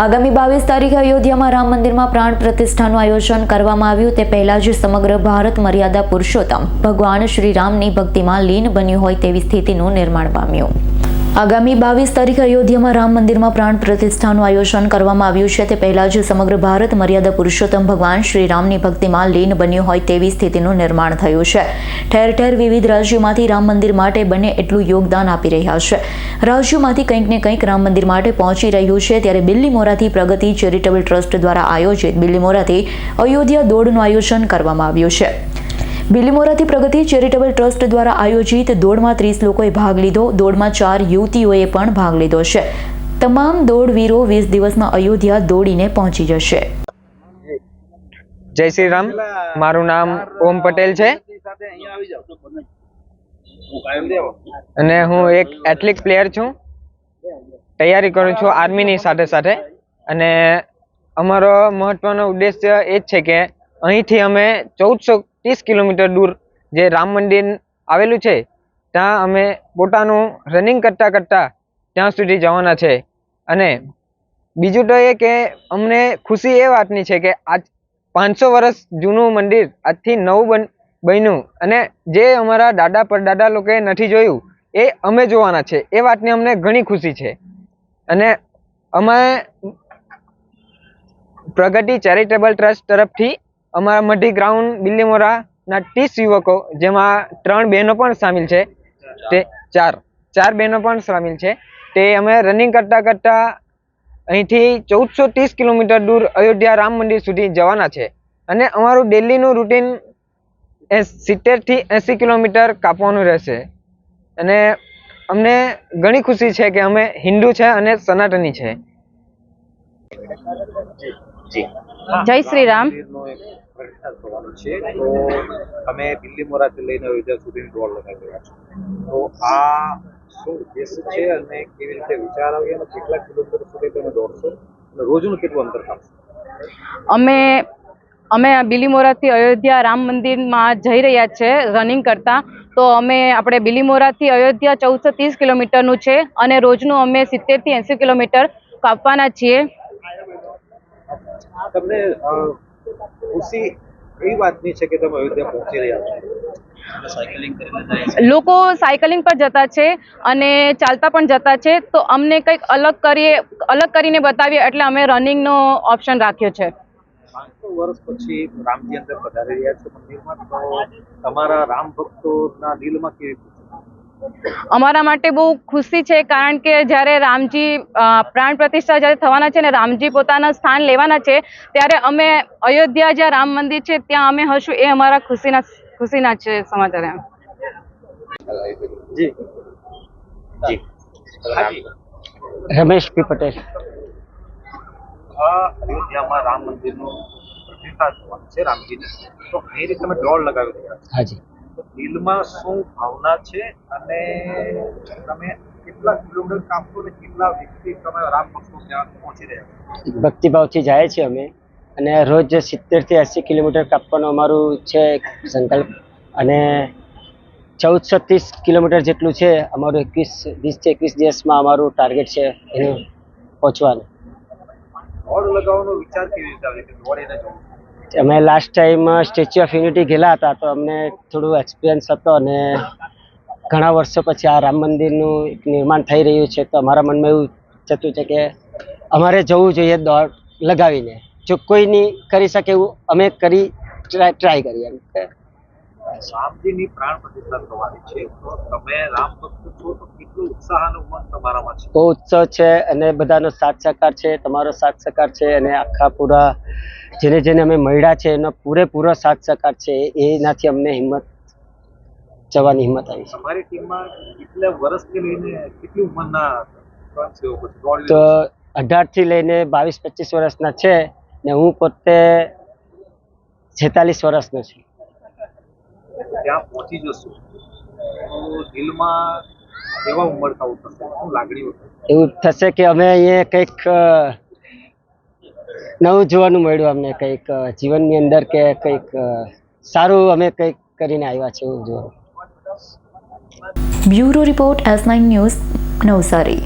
આગામી બાવીસ તારીખે અયોધ્યામાં રામ મંદિરમાં પ્રાણ પ્રતિષ્ઠાનું આયોજન કરવામાં આવ્યું. તે પહેલાં જ સમગ્ર ભારત મર્યાદા પુરુષોત્તમ. ભગવાન શ્રી રામની ભક્તિમાં લીન બન્યું હોય તેવી સ્થિતિનું નિર્માણ પામ્યું. આગામી બાવીસ તારીખે અયોધ્યામાં રામ મંદિરમાં પ્રાણ પ્રતિષ્ઠાનું આયોજન કરવામાં આવ્યું છે. તે પહેલા જ સમગ્ર ભારત મર્યાદા પુરુષોત્તમ ભગવાન શ્રી રામની ભક્તિમાં લીન બન્યું હોય તેવી સ્થિતિનું નિર્માણ થયું છે. ઠેર ઠેર વિવિધ રાજ્યોમાંથી રામ મંદિર માટે બને એટલું યોગદાન આપી રહ્યા છે. રાજ્યોમાંથી કંઈક ને કંઈક રામ મંદિર માટે પહોંચી રહ્યું છે. ત્યારે બિલ્લીમોરાથી પ્રગતિ ચેરિટેબલ ટ્રસ્ટ દ્વારા આયોજિત બિલ્લીમોરાથી અયોધ્યા દોડનું આયોજન કરવામાં આવ્યું છે. બિલીમોરાથી પ્રગતિ ચેરિટેબલ ટ્રસ્ટ દ્વારા આયોજિત દોડમાં ત્રીસ લોકોએ ભાગ લીધો. દોડમાં ચાર યુવતીઓએ પણ ભાગ લીધો છે. તમામ દોડવીરો વીસ દિવસમાં અયોધ્યા દોડીને પહોંચી જશે. જય શ્રી રામ. મારું નામ ઓમ પટેલ છે. અને હું એક એથ્લેટિક પ્લેયર છું. તૈયારી કરું છું આર્મીની સાથે સાથે. અને અમારો મહત્વનો ઉદ્દેશ્ય એ જ છે કે અહીંથી અમે ચૌદસો ત્રીસ કિલોમીટર દૂર જે રામ મંદિર આવેલું છે, ત્યાં અમે પોતાનું રનિંગ કરતાં કરતાં ત્યાં સુધી જવાના છે. અને બીજું તો એ કે અમને ખુશી એ વાતની છે કે આજ પાંચસો વર્ષ જૂનું મંદિર આજથી નવું બન, બન્યું અને જે અમારા દાદા પરદાદા લોકોએ નથી જોયું, એ અમે જોવાના છે. એ વાતની અમને ઘણી ખુશી છે. અને અમે પ્રગતિ ચેરિટેબલ ટ્રસ્ટ તરફથી અમારા મઢી ગ્રાઉન્ડ બિલ્લીમોરાના ત્રીસ યુવકો જેમાં ત્રણ બહેનો પણ સામેલ છે. તે ચાર. ચાર બહેનો પણ સામેલ છે. તે અમે રનિંગ કરતાં કરતાં અહીંથી ચૌદસો ત્રીસ કિલોમીટર દૂર અયોધ્યા રામ મંદિર સુધી જવાના છે. અને અમારું ડેલીનું રૂટીન એ સિત્તેરથી એંસી કિલોમીટર કાપવાનું રહેશે. અને અમને ઘણી ખુશી છે કે અમે હિન્દુ છે અને સનાતની છે. જય શ્રી રામ. છે. તો તમે બિલ્લીમોરાથી લઈને અયોધ્યા સુધીની દોડ લગાવી રહ્યા છો. તો આ શું ઉદ્દેશ્ય છે અને કેવી રીતે વિચાર આવ્યો અને કેટલા કિલોમીટર સુધી તમે દોડશો અને રોજનું કેટલું અંતર કાપશો? અમે અમે આ બિલીમોરાથી અયોધ્યા રામ મંદિરમાં જઈ રહ્યા છે રનિંગ કરતા. તો અમે આપણે બિલીમોરાથી અયોધ્યા ચૌદસો ત્રીસ કિલોમીટરનું છે અને રોજનું અમે સિત્તેરથી એંસી કિલોમીટર કાપવાના છીએ. તમને ખુશી કઈ વાતની છે કે તમે અયોધ્યા પહોંચી રહ્યા છો? લોકો સાયકલિંગ પર જતા છે અને ચાલતા પણ જતા છે તો અમને કંઈક અલગ કરીએ અલગ કરીને બતાવીએ એટલે અમે રનિંગનો ઓપ્શન રાખ્યો છે. પાંચસો વર્ષ પછી રામજી અંદર પધારી રહ્યા છો મંદિરમાં તો તમારા રામ ભક્તોના દિલમાં કેવી અમારા માટે બહુ ખુશી છે કારણ કે જ્યારે રામજી પ્રાણ પ્રતિષ્ઠા જ્યારે થવાના છે ને રામજી પોતાના સ્થાન લેવાના છે ત્યારે અમે અયોધ્યા જ્યાં રામ મંદિર છે ત્યાં અમે હશું એ અમારા ખુશીના ખુશીના છે સમાચાર એમ. જી. જી. હાજી. રમેશ પી પટેલ. અયોધ્યામાં રામ મંદિરનું પ્રતિષ્ઠા થવાનું છે રામજીની. તો એ રીતે તમે દોડ લગાવી હાજી. દિલમાં શું ભાવના છે અને તમે કેટલા કિલોમીટર કાપો અને કેટલા વ્યક્તિ તમે રામ ભક્તો ત્યાં પહોંચી રહ્યા ભક્તિભાવથી જાય છે અમે. અને રોજ સિત્તેરથી એંસી કિલોમીટર કાપવાનો અમારું છે સંકલ્પ. અને ચૌદસો ત્રીસ કિલોમીટર જેટલું છે અમારું એકવીસ વીસથી એકવીસ દિવસમાં અમારું ટાર્ગેટ છે એનું પહોંચવાનું. દોડ લગાવવાનો વિચાર કેવી રીતે આવે કે દોડીને જવું? અમે last time Statue of Unity ગયેલા હતા, તો અમને થોડું એક્સપિરિયન્સ હતો અને ઘણા વર્ષો પછી આ રામ મંદિરનું એક નિર્માણ થઈ રહ્યું છે, તો અમારા મનમાં એવું થતું છે કે અમારે જવું જોઈએ દોડ લગાવીને. જો કોઈ નહીં કરી શકે એવું અમે કરી ટ્રાય ટ્રાય કરીએ એમ. રામજીની પ્રાણ પ્રતિષ્ઠા થવાની છે. તો તમે રામ ભક્ત છો તો કેટલું ઉત્સાહ અને ઉમંગ તમારામાં છે? બહુ ઉત્સવ છે અને બધાનો સાથ સહકાર છે તમારો સાથ સહકાર છે અને આખા પૂરા જેને જેને અમે મળ્યા છે એનો પૂરેપૂરો સાથ સહકાર છે એનાથી અમને હિંમત જવાની હિંમત આવી છે. તમારી ટીમમાં કેટલા વર્ષથી લઈને કેટલી ઉંમરના તો અઢારથી લઈને બાવીસ પચીસ વર્ષના છે ને હું પોતે છેતાલીસ વર્ષનો છું. ત્યાં પહોંચી જશો તો દિલમાં કેવા ઉમળકાઓ થશે શું લાગણીઓ એવું થશે કે અમે અહીંયા કંઈક નવું જોવાનું મળ્યું અમને કંઈક જીવનની અંદર કે કંઈક સારું અમે કંઈક કરીને આવ્યા છે એવું જોવાનું. Bureau report S nine news Navsari.